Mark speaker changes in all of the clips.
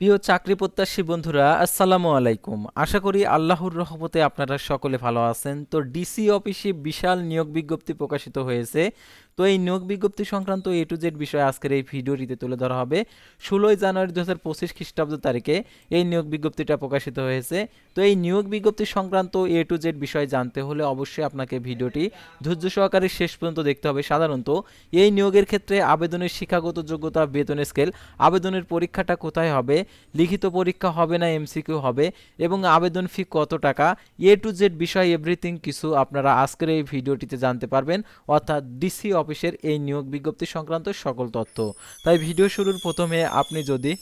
Speaker 1: প্রিয় চাকরি প্রত্যাশী বন্ধুরা, আসসালামু আলাইকুম। আশা করি আল্লাহর রহমতে আপনারা সকলে ভালো আছেন। তো ডিসি অফিসে বিশাল নিয়োগ বিজ্ঞপ্তি প্রকাশিত হয়েছে। তো এই নিয়োগ বিজ্ঞপ্তি সংক্রান্ত এ টু জেড বিষয়ে আজকের এই ভিডিওটিতে তুলে ধরা হবে। ষোলোই জানুয়ারি দু হাজার পঁচিশ খ্রিস্টাব্দ তারিখে এই নিয়োগ বিজ্ঞপ্তিটা প্রকাশিত হয়েছে। তো এই নিয়োগ বিজ্ঞপ্তি সংক্রান্ত এ টু জেড বিষয় জানতে হলে অবশ্যই আপনাকে ভিডিওটি ধৈর্য সহকারে শেষ পর্যন্ত দেখতে হবে। সাধারণত এই নিয়োগের ক্ষেত্রে আবেদনের শিক্ষাগত যোগ্যতা, বেতন স্কেল, আবেদনের পরীক্ষাটা কোথায় হবে, লিখিত পরীক্ষা হবে না এমসিকিউ হবে এবং আবেদন ফি কত টাকা এ টু জেড বিষয় এভরিথিং কিছু আপনারা আজকের এই ভিডিওটিতে জানতে পারবেন। অর্থাৎ ডিসি অফিসের এই নিয়োগ বিজ্ঞপ্তি সংক্রান্ত সকল তথ্য। তাই ভিডিও শুরুর প্রথমে আপনি যদি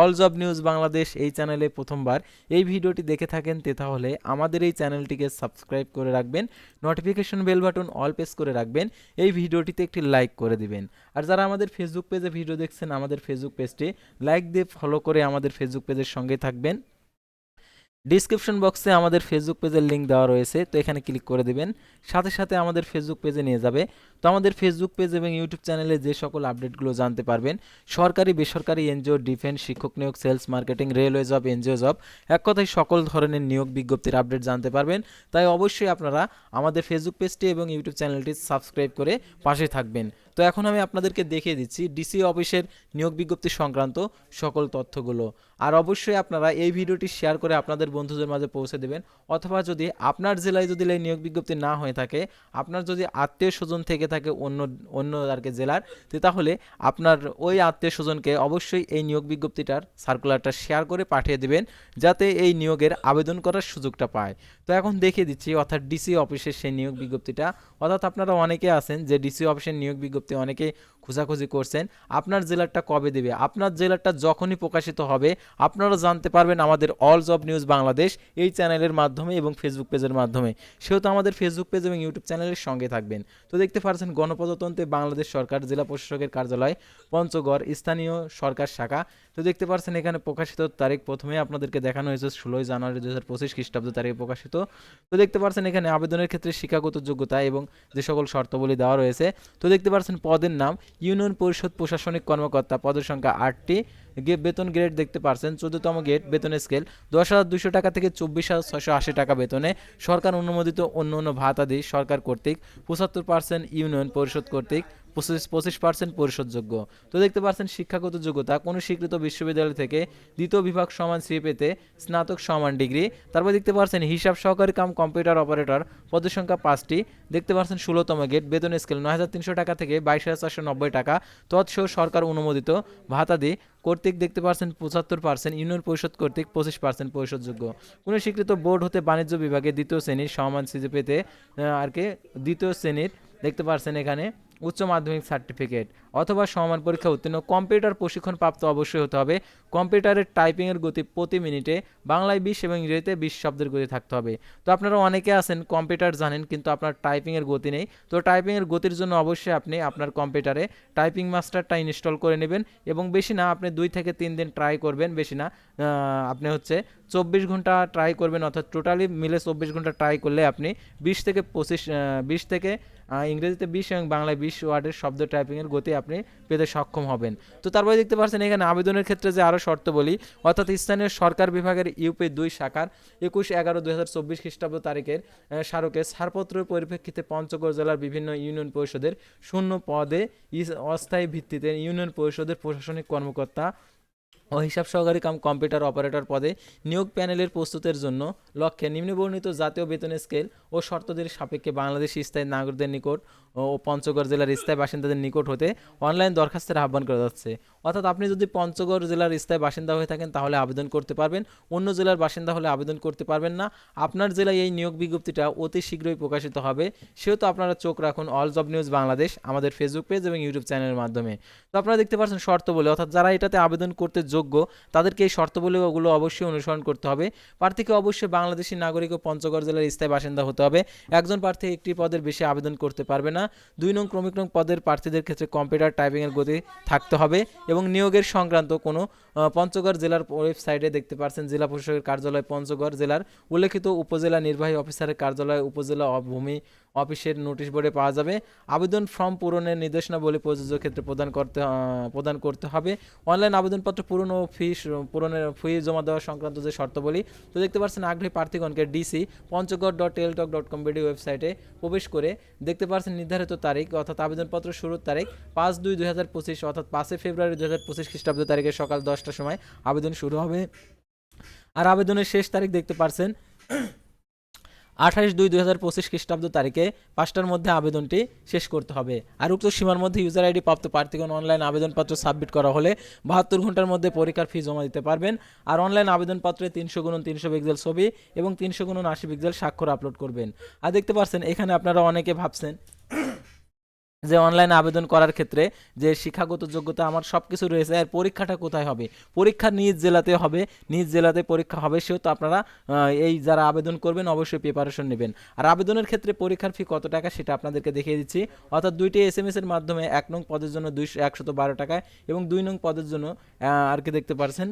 Speaker 1: অল জব নিউজ বাংলাদেশ এই চ্যানেলে প্রথমবার এই ভিডিওটি দেখে থাকেন, তে তাহলে আমাদের এই চ্যানেলটিকে সাবস্ক্রাইব করে রাখবেন, notification bell button all press করে রাখবেন, এই ভিডিওটিতে একটি লাইক করে দিবেন। আর যারা আমাদের ফেসবুক পেজে ভিডিও দেখছেন, আমাদের ফেসবুক পেজটি লাইক দিয়ে ফলো করে আমাদের ফেসবুক পেজের সঙ্গে থাকবেন। ডিসক্রিপশন বক্সে আমাদের ফেসবুক পেজের লিঙ্ক দেওয়া রয়েছে, তো এখানে ক্লিক করে দিবেন। সাথে সাথে আমাদের ফেসবুক পেজে নিয়ে যাবে। তো আমাদের ফেসবুক পেজ এবং ইউটিউব চ্যানেলে যে সকল আপডেটগুলো জানতে পারবেন, সরকারি, বেসরকারি এনজিও ডিফেন্স শিক্ষক নিয়োগ sales marketing railway job NGO job এক কথায় সকল ধরনের নিয়োগ বিজ্ঞপ্তির আপডেট জানতে পারবেন। তাই অবশ্যই আপনারা আমাদের ফেসবুক পেজটি এবং ইউটিউব চ্যানেলটি সাবস্ক্রাইব করে পাশে থাকবেন। তো এখন আমি আপনাদেরকে দেখিয়ে দিচ্ছি ডিসি অফিসের নিয়োগ বিজ্ঞপ্তি সংক্রান্ত সকল তথ্যগুলো। আর অবশ্যই আপনারা এই ভিডিওটি শেয়ার করে আপনাদের বন্ধুদের মাঝে পৌঁছে দেবেন। অথবা যদি আপনার জেলায় যদি এই নিয়োগ বিজ্ঞপ্তি না হয়ে থাকে, আপনার যদি আত্মীয় স্বজন থেকে থাকে অন্য অন্য আর কি জেলার তাহলে আপনার ওই আত্মীয় স্বজনকে অবশ্যই এই নিয়োগ বিজ্ঞপ্তিটার সার্কুলারটা শেয়ার করে পাঠিয়ে দেবেন, যাতে এই নিয়োগের আবেদন করার সুযোগটা পায়। তো এখন দেখিয়ে দিচ্ছি, অর্থাৎ ডিসি অফিসের সেই নিয়োগ বিজ্ঞপ্তিটা। অর্থাৎ আপনারা অনেকে আছেন যে ডিসি অফিসের নিয়োগ বিজ্ঞপ্তি অনেকে খোঁজাখুঁজি করছেন, আপনার জেলারটা কবে দেবে? আপনার জেলারটা যখনই প্রকাশিত হবে, আপনারা জানতে পারবেন আমাদের অল জব নিউজ বাংলাদেশ এই চ্যানেলের মাধ্যমে এবং ফেসবুক পেজের মাধ্যমে। সেহেতু আমাদের ফেসবুক পেজ এবং ইউটিউব চ্যানেলের সঙ্গে থাকবেন। তো দেখতে পাচ্ছেন গণপ্রজাতন্ত্রে বাংলাদেশ সরকার, জেলা প্রশাসকের কার্যালয়, পঞ্চগড়, স্থানীয় সরকার শাখা। তো দেখতে পাচ্ছেন এখানে প্রকাশিত তারিখ প্রথমে আপনাদেরকে দেখানো হয়েছে ষোলোই জানুয়ারি দু হাজার পঁচিশ খ্রিস্টাব্দ তারিখে প্রকাশিত। তো দেখতে পাচ্ছেন এখানে আবেদনের ক্ষেত্রে শিক্ষাগত যোগ্যতা এবং যে সকল শর্তাবলী দেওয়া রয়েছে, তো দেখতে পাচ্ছেন পদের নাম। ইউনিয়ন পরিষদ প্রশাসনিক কর্মকর্তা পদের সংখ্যা আটটি। বেতন গ্রেড দেখতে পারছেন, চোদ্দতম গ্রেড বেতন স্কেল দশ হাজার দুশো টাকা থেকে চব্বিশ হাজার ছশো আশি টাকা বেতনে। সরকার অনুমোদিত অন্য অন্য ভাতাদি সরকার কর্তৃক পঁচাত্তর পার্সেন্ট ইউনিয়ন পরিষদ কর্তৃক পঁচিশ পঁচিশ পার্সেন্ট পরিশোধযোগ্য। তো দেখতে পাচ্ছেন শিক্ষাগত যোগ্যতা কোনো স্বীকৃত বিশ্ববিদ্যালয় থেকে দ্বিতীয় বিভাগ সমান সি পেতে স্নাতক সমান ডিগ্রি। তারপর দেখতে পাচ্ছেন হিসাব সহকারী কাম কম্পিউটার অপারেটর, পদের সংখ্যা পাঁচটি। দেখতে পাচ্ছেন ষোলোতম গেট, বেতন স্কেল নয় হাজার তিনশো টাকা থেকে বাইশ হাজার চারশো নব্বই টাকা। তৎসহ সরকার অনুমোদিত ভাতাদি কর্তৃক দেখতে পাচ্ছেন পঁচাত্তর পার্সেন্ট ইউনিয়ন পরিষদ কর্তৃক পঁচিশ পার্সেন্ট পরিশোধযোগ্য। কোনো স্বীকৃত বোর্ড হতে বাণিজ্য বিভাগে দ্বিতীয় শ্রেণির সমান সিজে পেতে আর কি, দ্বিতীয় শ্রেণির দেখতে পাচ্ছেন এখানে উচ্চ মাধ্যমিক সার্টিফিকেট অথবা সমান পরীক্ষা উত্তীর্ণ। কম্পিউটার প্রশিক্ষণ প্রাপ্ত অবশ্যই হতে হবে। কম্পিউটারের টাইপিংয়ের গতি প্রতি মিনিটে বাংলায় বিশ এবং ইংরেজিতে বিশ শব্দের গতি থাকতে হবে। তো আপনারা অনেকে আছেন কম্পিউটার জানেন, কিন্তু আপনার টাইপিংয়ের গতি নেই। তো টাইপিংয়ের গতির জন্য অবশ্যই আপনি আপনার কম্পিউটারে টাইপিং মাস্টারটা ইনস্টল করে নেবেন এবং বেশি না, আপনি দুই থেকে তিন দিন ট্রাই করবেন, বেশি না। আপনি হচ্ছে চব্বিশ ঘণ্টা ট্রাই করবেন, অর্থাৎ টোটালি মিলে চব্বিশ ঘণ্টা ট্রাই করলে আপনি বিশ থেকে পঁচিশ বিশ থেকে ইংরেজিতে বিশ এবং বাংলায় বিশ ওয়ার্ডের শব্দ টাইপিংয়ের গতি আপনি পেতে সক্ষম হবেন। তো তারপরে দেখতে পাচ্ছেন এখানে আবেদনের ক্ষেত্রে যে আরও শর্ত বলি অর্থাৎ স্থানীয় সরকার বিভাগের ইউপি দুই শাখার একুশ এগারো দুই হাজার চব্বিশ খ্রিস্টাব্দ তারিখের আহ, স্মারকে ছাড়পত্রের পরিপ্রেক্ষিতে পঞ্চগড় জেলার বিভিন্ন ইউনিয়ন পরিষদের শূন্য পদে অস্থায়ী ভিত্তিতে ইউনিয়ন পরিষদের প্রশাসনিক কর্মকর্তা ও হিসাব সহকারী কাম কম্পিউটার অপারেটর পদে নিয়োগ প্যানেলের প্রস্তুতের জন্য লক্ষ্যে নিম্নবর্ণিত জাতীয় বেতন স্কেল ও শর্তদের সাপেক্ষে বাংলাদেশি স্থায়ী নাগরিকদের নিকট ও পঞ্চগড় জেলার স্থায়ী বাসিন্দাদের নিকট হতে অনলাইন দরখাস্তের আহ্বান করা যাচ্ছে। অর্থাৎ আপনি যদি পঞ্চগড় জেলার স্থায়ী বাসিন্দা হয়ে থাকেন তাহলে আবেদন করতে পারবেন, অন্য জেলার বাসিন্দা হলে আবেদন করতে পারবেন না। আপনার জেলায় এই নিয়োগ বিজ্ঞপ্তিটা অতি শীঘ্রই প্রকাশিত হবে। সেহেতু আপনারা চোখ রাখুন অল জব নিউজ বাংলাদেশ, আমাদের ফেসবুক পেজ এবং ইউটিউব চ্যানেলের মাধ্যমে। তো আপনারা দেখতে পাচ্ছেন শর্ত বলে, অর্থাৎ যারা এটাতে আবেদন করতে যোগ্য, তাদেরকে এই শর্তবলীগুলো অবশ্যই অনুসরণ করতে হবে। প্রার্থীকে অবশ্যই বাংলাদেশি নাগরিক ও পঞ্চগড় জেলার স্থায়ী বাসিন্দা হতে হবে। একজন প্রার্থী একটি পদের বেশি আবেদন করতে পারবে না। দুই নং ক্রমিক নং পদের প্রার্থীদের ক্ষেত্রে কম্পিউটার টাইপিংয়ের গতি থাকতে হবে এবং নিয়োগের সংক্রান্ত কোনো পঞ্চগড় জেলার ওয়েবসাইটে দেখতে পাচ্ছেন জেলা প্রশাসকের কার্যালয় পঞ্চগড় জেলার উল্লেখিত উপজেলা নির্বাহী অফিসারের কার্যালয়, উপজেলা ভূমি অফিসের নোটিশ বোর্ডে পাওয়া যাবে। আবেদন ফর্ম পূরণের নির্দেশনাবলী প্রযোজ্য ক্ষেত্রে প্রদান করতে প্রদান করতে হবে। অনলাইন আবেদনপত্র পূরণ ও ফি পূরণের ফি জমা দেওয়া সংক্রান্ত যে শর্তাবলী, তো দেখতে পাচ্ছেন আগ্রহী প্রার্থীগণকে DC Panchagarh dot Teletalk dot com BD ওয়েবসাইটে প্রবেশ করে দেখতে পাচ্ছেন নির্ধারিত তারিখ, অর্থাৎ আবেদনপত্র শুরুর তারিখ পাঁচ দুই দুই হাজার পঁচিশ, অর্থাৎ পাঁচই ফেব্রুয়ারি দুই হাজার পঁচিশ খ্রিস্টাব্দ তারিখে সকাল দশটার সময় আবেদন শুরু হবে। আর আবেদনের শেষ তারিখ দেখতে পারছেন আঠাশ দুই দুই হাজার পঁচিশ খ্রিস্টাব্দ তারিখে পাঁচটার মধ্যে আবেদনটি শেষ করতে হবে। আর উক্ত সীমার মধ্যে ইউজার আইডি প্রাপ্ত প্রার্থীগণ অনলাইন আবেদনপত্র সাবমিট করা হলে বাহাত্তর ঘণ্টার মধ্যে পরীক্ষার ফি জমা দিতে পারবেন। আর অনলাইন আবেদনপত্রে তিনশো গুণন তিনশো পিক্সেল ছবি এবং তিনশো গুণন আশি পিক্সেল স্বাক্ষর আপলোড করবেন। আর দেখতে পাচ্ছেন, এখানে আপনারা অনেকে ভাবছেন যে অনলাইনে আবেদন করার ক্ষেত্রে যে শিক্ষাগত যোগ্যতা আমার সব কিছু রয়েছে আর পরীক্ষাটা কোথায় হবে? পরীক্ষা নিজ জেলাতে হবে, নিজ জেলাতে পরীক্ষা হবে, সেহেতু আপনারা এই যারা আবেদন করবেন অবশ্যই প্রিপারেশন নেবেন। আর আবেদনের ক্ষেত্রে পরীক্ষার ফি কত টাকা সেটা আপনাদেরকে দেখিয়ে দিচ্ছি। অর্থাৎ দুইটি এস এম এস এর মাধ্যমে এক নং পদের জন্য দুইশো, একশত বারো টাকায় এবং দুই নং পদের জন্য আর কি দেখতে পারছেন?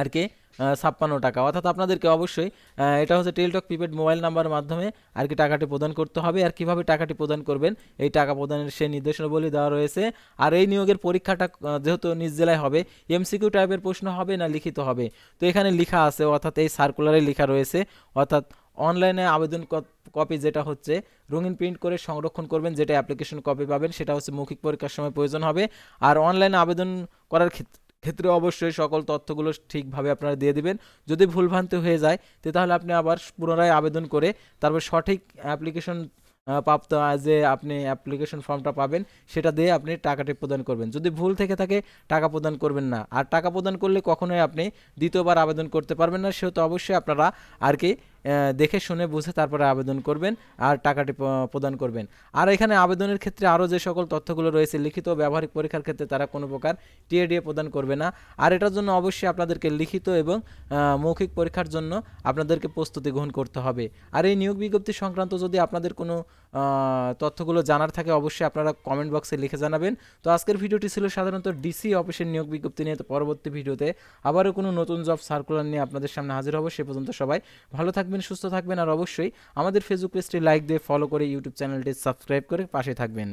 Speaker 1: আর কি ছাপ্পান্ন টাকা। অর্থাৎ আপনাদেরকে অবশ্যই এটা হচ্ছে টেলটক প্রিপেড মোবাইল নাম্বারের মাধ্যমে আর কি টাকাটি প্রদান করতে হবে। আর কীভাবে টাকাটি প্রদান করবেন, এই টাকা প্রদানের সেই নির্দেশনাবলী দেওয়া রয়েছে। আর এই নিয়োগের পরীক্ষাটা যেহেতু নিজ জেলায় হবে, এমসিকিউ টাইপের প্রশ্ন হবে না লিখিত হবে। তো এখানে লেখা আছে, অর্থাৎ এই সার্কুলারে লেখা রয়েছে, অর্থাৎ অনলাইনে আবেদন কপি যেটা হচ্ছে, রঙিন প্রিন্ট করে সংরক্ষণ করবেন, যেটা অ্যাপ্লিকেশন কপি পাবেন, সেটা হচ্ছে মৌখিক পরীক্ষার সময় প্রয়োজন হবে। আর অনলাইনে আবেদন করার ক্ষেত্রে ক্ষেত্রে অবশ্যই সকল তথ্যগুলো ঠিকভাবে আপনারা দিয়ে দিবেন। যদি ভুলভ্রান্তি হয়ে যায়, তো তাহলে আপনি আবার পুনরায় আবেদন করে তারপর সঠিক অ্যাপ্লিকেশন প্রাপ্ত যে আপনি অ্যাপ্লিকেশন ফর্মটা পাবেন, সেটা দিয়ে আপনি টাকাটি প্রদান করবেন। যদি ভুল থেকে থাকে, টাকা প্রদান করবেন না। আর টাকা প্রদান করলে কখনোই আপনি দ্বিতীয়বার আবেদন করতে পারবেন না, সেহেতু অবশ্যই আপনারা আর কি দেখে শুনে বুঝে তারপরে আবেদন করবেন আর টাকাটি প্রদান করবেন। আর এখানে আবেদনের ক্ষেত্রে আরও যে সকল তথ্যগুলো রয়েছে, লিখিত ব্যবহারিক পরীক্ষার ক্ষেত্রে তারা কোনো প্রকার টিএডিএ প্রদান করবে না। আর এটার জন্য অবশ্যই আপনাদেরকে লিখিত এবং মৌখিক পরীক্ষার জন্য আপনাদেরকে প্রস্তুতি গ্রহণ করতে হবে। আর এই নিয়োগ বিজ্ঞপ্তি সংক্রান্ত যদি আপনাদের কোনো তথ্যগুলো জানার থাকে, অবশ্যই আপনারা কমেন্ট বক্সে লিখে জানাবেন। তো আজকের ভিডিওটি ছিল সাধারণত ডিসি অফিসের নিয়োগ বিজ্ঞপ্তি নিয়ে। তো পরবর্তী ভিডিওতে আবারও কোনো নতুন জব সার্কুলার নিয়ে আপনাদের সামনে হাজির হব। সে পর্যন্ত সবাই ভালো থাকবেন, সুস্থ থাকবেন, আর অবশ্যই আমাদের ফেসবুক পেজটি লাইক দিয়ে ফলো করে ইউটিউব চ্যানেলটি সাবস্ক্রাইব করে পাশে থাকবেন।